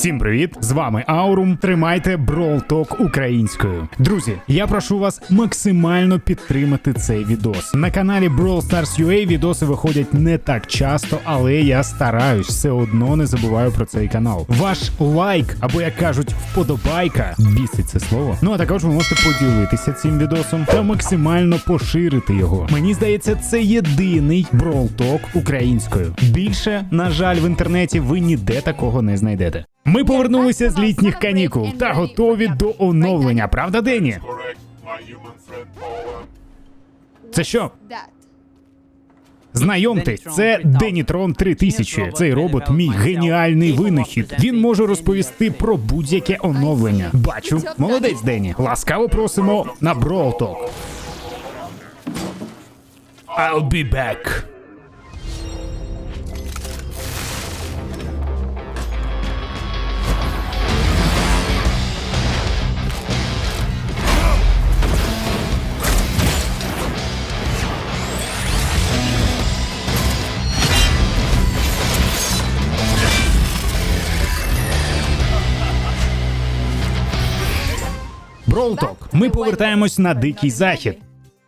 Всім привіт! З вами Аурум. Тримайте Talk українською. Друзі, я прошу вас максимально підтримати цей відос. На каналі Brawl Stars UA відоси виходять не так часто, але я стараюсь, все одно не забуваю про цей канал. Ваш лайк, або як кажуть, вподобайка, бісить це слово. Ну а також ви можете поділитися цим відосом та максимально поширити його. Мені здається, це єдиний Talk українською. Більше, на жаль, в інтернеті ви ніде такого не знайдете. Ми повернулися з літніх канікул та готові до оновлення, правда, Дені? Це що? Знайомтесь, це Денітрон 3000. Цей робот мій геніальний винахід. Він може розповісти про будь-яке оновлення. Бачу, молодець Дені. Ласкаво просимо на Talk. I'll be back. Talk. Ми повертаємось на дикий захід.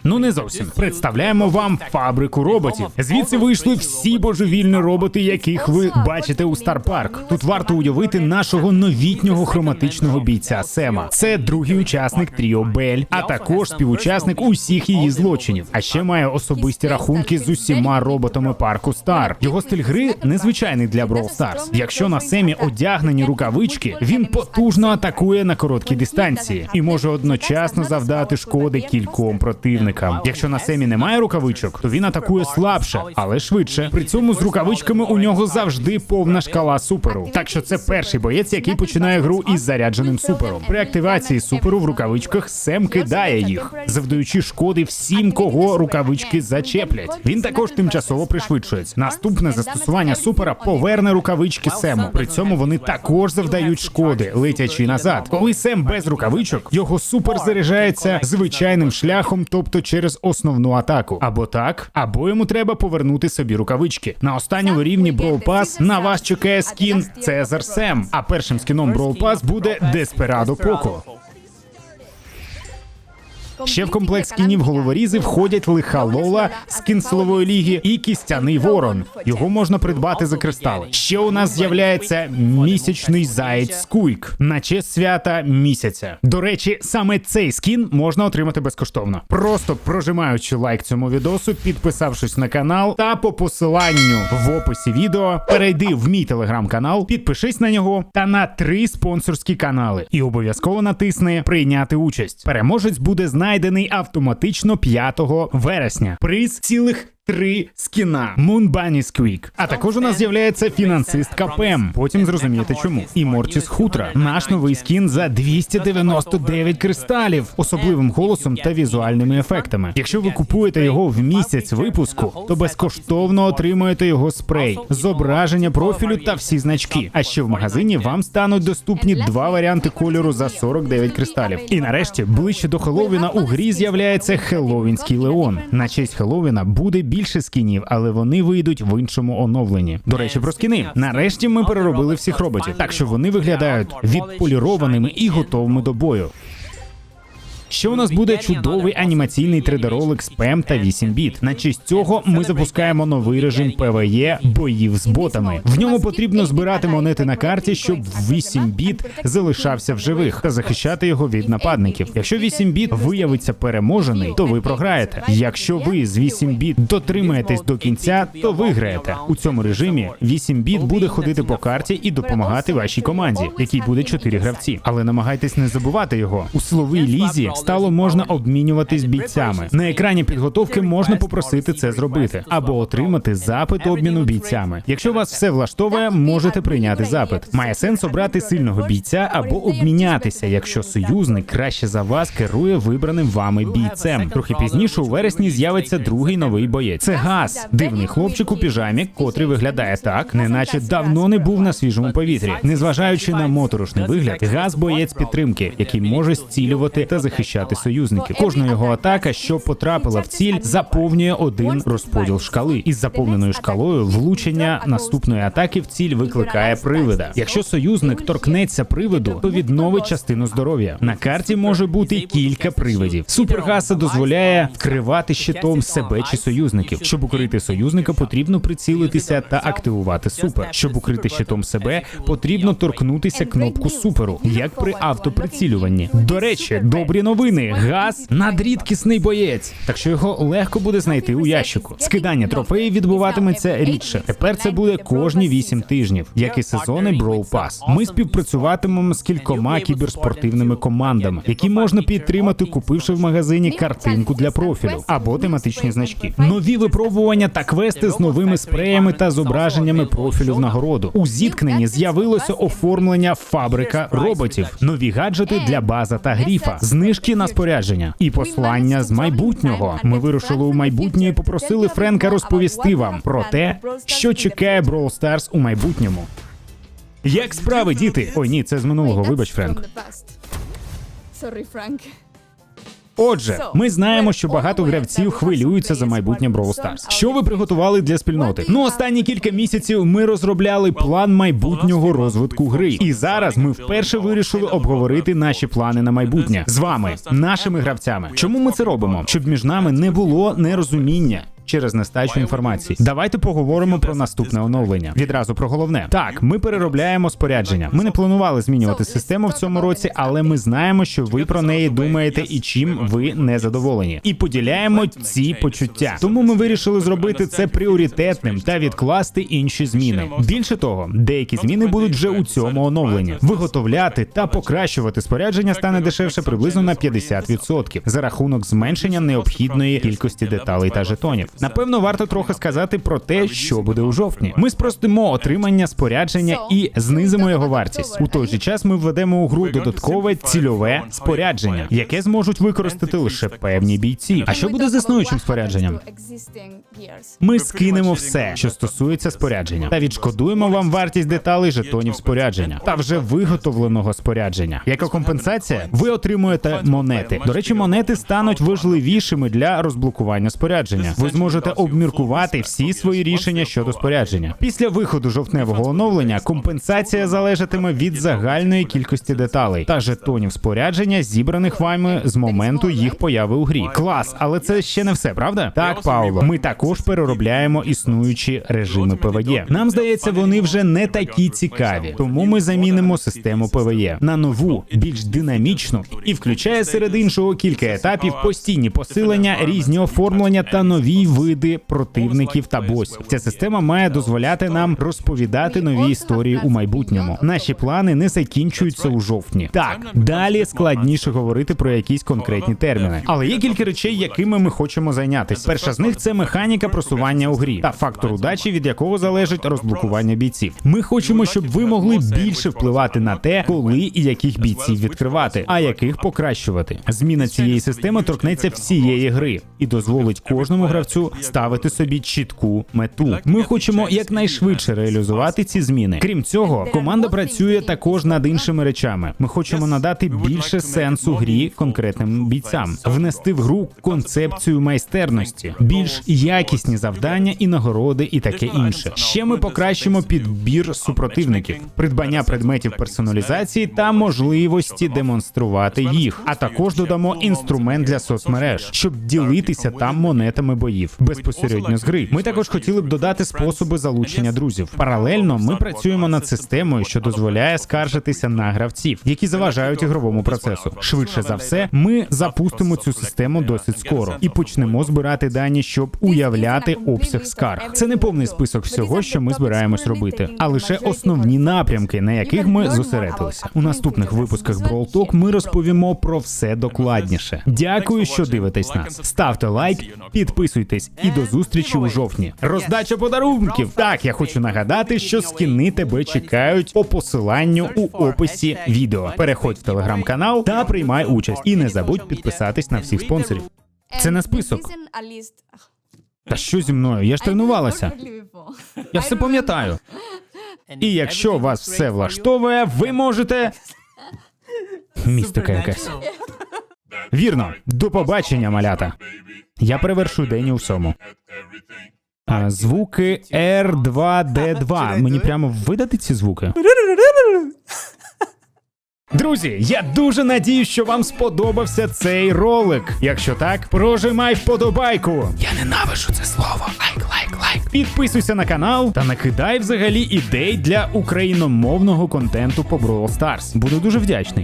Ну не зовсім представляємо вам фабрику роботів. Звідси вийшли всі божевільні роботи, яких ви бачите у Star Park. Тут варто уявити нашого новітнього хроматичного бійця Сема. Це другий учасник Тріо Бель, а також співучасник усіх її злочинів. А ще має особисті рахунки з усіма роботами парку Стар. Його стиль гри незвичайний для Brawl Stars. Якщо на Семі одягнені рукавички, він потужно атакує на короткій дистанції і може одночасно завдати шкоди кільком противникам. Якщо на Семі немає рукавичок, то він атакує слабше, але швидше. При цьому з рукавичками у нього завжди повна шкала суперу. Так що це перший боєць, який починає гру із зарядженим супером. При активації суперу в рукавичках Сем кидає їх, завдаючи шкоди всім, кого рукавички зачеплять. Він також тимчасово пришвидшується. Наступне застосування супера поверне рукавички Сему. При цьому вони також завдають шкоди, летячи назад. Коли Сем без рукавичок, його супер заряджається звичайним шляхом, тобто через основну атаку. Або так, або йому треба повернути собі рукавички. На останньому рівні Brawl Pass на вас чекає скін Цезар Сем. А першим скіном Brawl Pass буде Деспирадо Поко. Ще в комплект скінів головорізи входять лиха Лола, скін силової ліги і кістяний ворон. Його можна придбати за кристали. Ще у нас з'являється місячний заєць Скуйк на честь свята місяця. До речі, саме цей скін можна отримати безкоштовно. Просто прожимаючи лайк цьому відосу, підписавшись на канал та по посиланню в описі відео, перейди в мій телеграм-канал, підпишись на нього та на три спонсорські канали. І обов'язково натисни прийняти участь. Переможець буде знайдений автоматично 5 вересня. Приз цілих. Три скіна Bunny Squeak. А також у нас з'являється фінансистка Пем. Потім зрозумієте чому. І Мортіс Хутра. Наш новий скін за 299 кристалів, особливим голосом та візуальними ефектами. Якщо ви купуєте його в місяць випуску, то безкоштовно отримуєте його спрей, зображення профілю та всі значки. А ще в магазині вам стануть доступні два варіанти кольору за 49 кристалів. І нарешті, ближче до Хеллоуіна у грі з'являється Хеллоуінський Леон. На честь Хеллоуіна буде більше скінів, але вони вийдуть в іншому оновленні. До речі, про скіни. Нарешті ми переробили всіх роботів, так що вони виглядають відполірованими і готовими до бою. Ще у нас буде чудовий анімаційний 3D-ролик з ПЕМ та 8 біт. На честь цього ми запускаємо новий режим ПВЕ боїв з ботами. В ньому потрібно збирати монети на карті, щоб 8 біт залишався в живих та захищати його від нападників. Якщо 8 біт виявиться переможений, то ви програєте. Якщо ви з 8 біт дотримаєтесь до кінця, то виграєте. У цьому режимі 8 біт буде ходити по карті і допомагати вашій команді, якій буде 4 гравці. Але намагайтесь не забувати його. У силовій лізі стало можна обмінюватись бійцями. На екрані підготовки можна попросити це зробити або отримати запит обміну бійцями. Якщо вас все влаштовує, можете прийняти запит. Має сенс обрати сильного бійця або обмінятися, якщо союзник краще за вас керує вибраним вами бійцем. Трохи пізніше у вересні з'явиться другий новий боєць. Це газ, дивний хлопчик у піжамі, котрий виглядає так, неначе давно не був на свіжому повітрі. Незважаючи на моторошний вигляд, газ боєць підтримки, який може зцілювати та захищати захищати союзників. Кожна його атака, що потрапила в ціль, заповнює один розподіл шкали. Із заповненою шкалою влучення наступної атаки в ціль викликає привида. Якщо союзник торкнеться привиду, то відновить частину здоров'я. На карті може бути кілька привидів. Супергаса дозволяє вкривати щитом себе чи союзників. Щоб укрити союзника, потрібно прицілитися та активувати супер. Щоб укрити щитом себе, потрібно торкнутися кнопку суперу, як при автоприцілюванні. До речі, добрі новини. Газ надрідкісний боєць, так що його легко буде знайти у ящику. Скидання трофеїв відбуватиметься рідше. Тепер це буде кожні 8 тижнів, як і сезони Brawl Pass. Ми співпрацюватимемо з кількома кіберспортивними командами, які можна підтримати, купивши в магазині картинку для профілю або тематичні значки. Нові випробування та квести з новими спреями та зображеннями профілю в нагороду. У зіткненні з'явилося оформлення фабрика роботів, нові гаджети для база та гріфа, знижки на спорядження і послання з майбутнього. Ми вирушили у майбутнє і попросили Френка розповісти вам про те, що чекає Brawl Stars у майбутньому. Як справи, діти? Ой, ні, це з минулого. Вибач, Френк. Sorry, Frank. Отже, ми знаємо, що багато гравців хвилюються за майбутнє Brawl Stars. Що ви приготували для спільноти? Ну, останні кілька місяців ми розробляли план майбутнього розвитку гри, і зараз ми вперше вирішили обговорити наші плани на майбутнє з вами, нашими гравцями. Чому ми це робимо? Щоб між нами не було нерозуміння. Через нестачу інформації. Давайте поговоримо про наступне оновлення. Відразу про головне. Так, ми переробляємо спорядження. Ми не планували змінювати систему в цьому році, але ми знаємо, що ви про неї думаєте і чим ви не задоволені. І поділяємо ці почуття. Тому ми вирішили зробити це пріоритетним та відкласти інші зміни. Більше того, деякі зміни будуть вже у цьому оновленні. Виготовляти та покращувати спорядження стане дешевше приблизно на 50% за рахунок зменшення необхідної кількості деталей та жетонів. Напевно, варто трохи сказати про те, що буде у жовтні. Ми спростимо отримання спорядження і знизимо його вартість. У той же час ми введемо у гру додаткове цільове спорядження, яке зможуть використати лише певні бійці. А що буде з існуючим спорядженням? Ми скинемо все, що стосується спорядження, та відшкодуємо вам вартість деталей жетонів спорядження та вже виготовленого спорядження. Яка компенсація? Ви отримуєте монети. До речі, монети стануть важливішими для розблокування спорядження. Ви зможете обміркувати всі свої рішення щодо спорядження. Після виходу жовтневого оновлення компенсація залежатиме від загальної кількості деталей та жетонів спорядження, зібраних вами з моменту їх появи у грі. Клас, але це ще не все, правда? Так, Пауло. Ми також переробляємо існуючі режими ПВЄ. Нам здається, вони вже не такі цікаві, тому ми замінимо систему ПВЄ на нову, більш динамічну і включає серед іншого кілька етапів, постійні посилення, різні оформлення та нові види противників та босів. Ця система має дозволяти нам розповідати нові історії у майбутньому. Наші плани не закінчуються у жовтні. Так, далі складніше говорити про якісь конкретні терміни, але є кілька речей, якими ми хочемо зайнятися. Перша з них це механіка просування у грі та фактор удачі, від якого залежить розблокування бійців. Ми хочемо, щоб ви могли більше впливати на те, коли і яких бійців відкривати, а яких покращувати. Зміна цієї системи торкнеться всієї гри і дозволить кожному гравцю ставити собі чітку мету. Ми хочемо якнайшвидше реалізувати ці зміни. Крім цього, команда працює також над іншими речами. Ми хочемо надати більше сенсу грі конкретним бійцям, внести в гру концепцію майстерності, більш якісні завдання і нагороди, і таке інше. Ще ми покращимо підбір супротивників, придбання предметів персоналізації та можливості демонструвати їх. А також додамо інструмент для соцмереж, щоб ділитися там монетами боїв безпосередньо з гри. Ми також хотіли б додати способи залучення друзів. Паралельно ми працюємо над системою, що дозволяє скаржитися на гравців, які заважають ігровому процесу. Швидше за все, ми запустимо цю систему досить скоро і почнемо збирати дані, щоб уявляти обсяг скарг. Це не повний список всього, що ми збираємось робити, а лише основні напрямки, на яких ми зосередилися. У наступних випусках Brawl Talk ми розповімо про все докладніше. Дякую, що дивитесь нас. Ставте лайк, підписуйтесь і до зустрічі у жовтні. Роздача подарунків. Так, я хочу нагадати, що скіни тебе чекають по посиланню у описі відео. Переходь в телеграм-канал та приймай участь. І не забудь підписатись на всіх спонсорів. Це не список. Та що зі мною? Я ж тренувалася. Я все пам'ятаю. І якщо вас все влаштовує, ви можете. Містика якась. Вірно, до побачення, малята. Я перевершу день у всьому. А, звуки R2D2. Мені прямо видати ці звуки. Друзі, я дуже надію, що вам сподобався цей ролик. Якщо так, прожимай вподобайку. Я ненавижу це слово. Лайк, лайк, лайк. Підписуйся на канал та накидай взагалі ідей для україномовного контенту по Brawl Stars. Буду дуже вдячний.